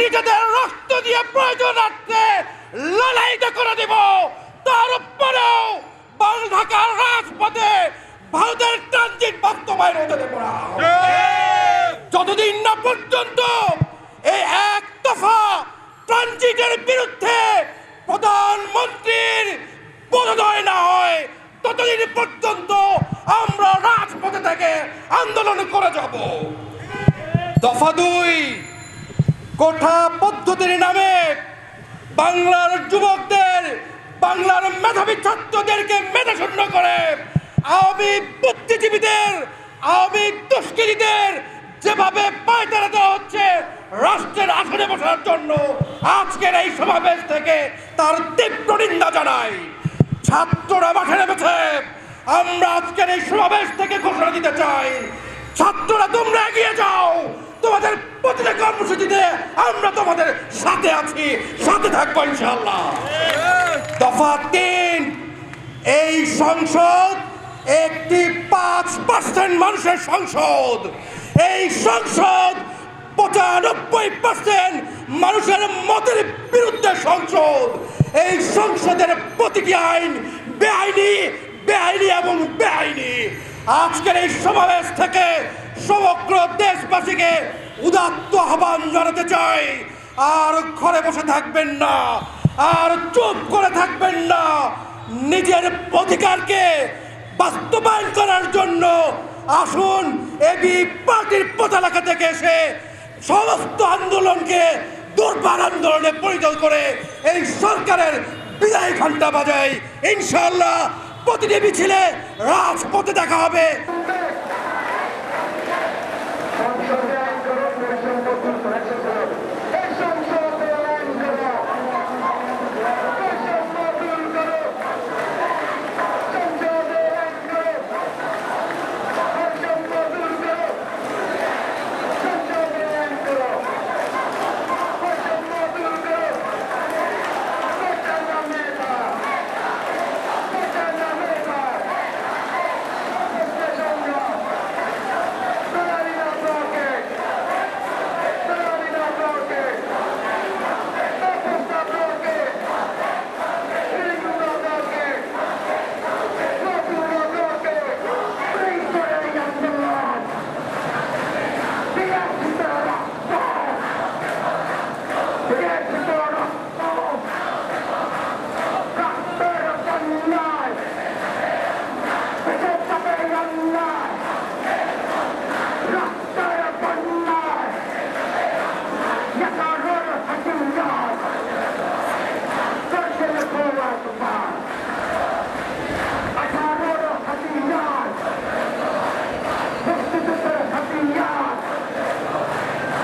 নিজেদের রক্ত দিয়ে প্রয়োজন রাখতে লড়াইটা করে দেব তারপরেও বাল ঢাকার রাজপথে ভারতের ট্রানজিট বাস্তবায়ন হতে দেব না। যতদিন না পর্যন্ত এই এক দফা ট্রানজিটের বিরুদ্ধে প্রধানমন্ত্রীর বোধোদয় না হয়, ততদিন পর্যন্ত আমরা রাজপথে থেকে আন্দোলন করে যাব। দফা দুই কোঠা পদ্ধতির নামে বাংলার যুবকদের, বাংলার মেধাবী ছাত্রদেরকে মেধাশূন্য করে আওয়ামী বুদ্ধিজীবীদের, আওয়ামী দুষ্কৃতীদের যেভাবে পায়তারা দেওয়া হচ্ছে রাষ্ট্রের আসনে বসার জন্য আজকের এই সমাবেশ থেকে তার তীব্র নিন্দা জানাই। ছাত্ররা মাঠে নেমেছে। আমরা আজকের এই সমাবেশ থেকে ঘোষণা দিতে চাই। ছাত্ররা তোমরা এগিয়ে যাও। তোমাদের প্রতিটা কর্মসূচিতে আমরা তোমাদের সাথে আছি, সাথে থাকব ইনশাল্লাহ দফা তিন, এই সংসদ একটি পাঁচ পার্সেন্ট মানুষের সংসদ। এই সংসদ পঁচানব্বই পার্সেন্ট মানুষের মতের বিরুদ্ধে সংসদ। এই সংসদের প্রতিটি আইন বেআইনি বেআইনি এবং বেআইনি। আজকের এই সমাবেশ থেকে সমগ্র দেশবাসীকে উদাত্ত আহ্বান জানাতে চাই। আর ঘরে বসে থাকবেন না, আর চুপ করে থাকবেন না। নিজের অধিকারকে বাস্তবায়ন করার জন্য আসুন এবি পার্টির পতাকা থেকে এসে সমস্ত আন্দোলনকে দুর্বার আন্দোলনে পরিণত করে এই সরকারের বিদায় ঘণ্টা বাজায় ইনশাল্লাহ প্রতিটি মিছিলে রাজপথে দেখা হবে।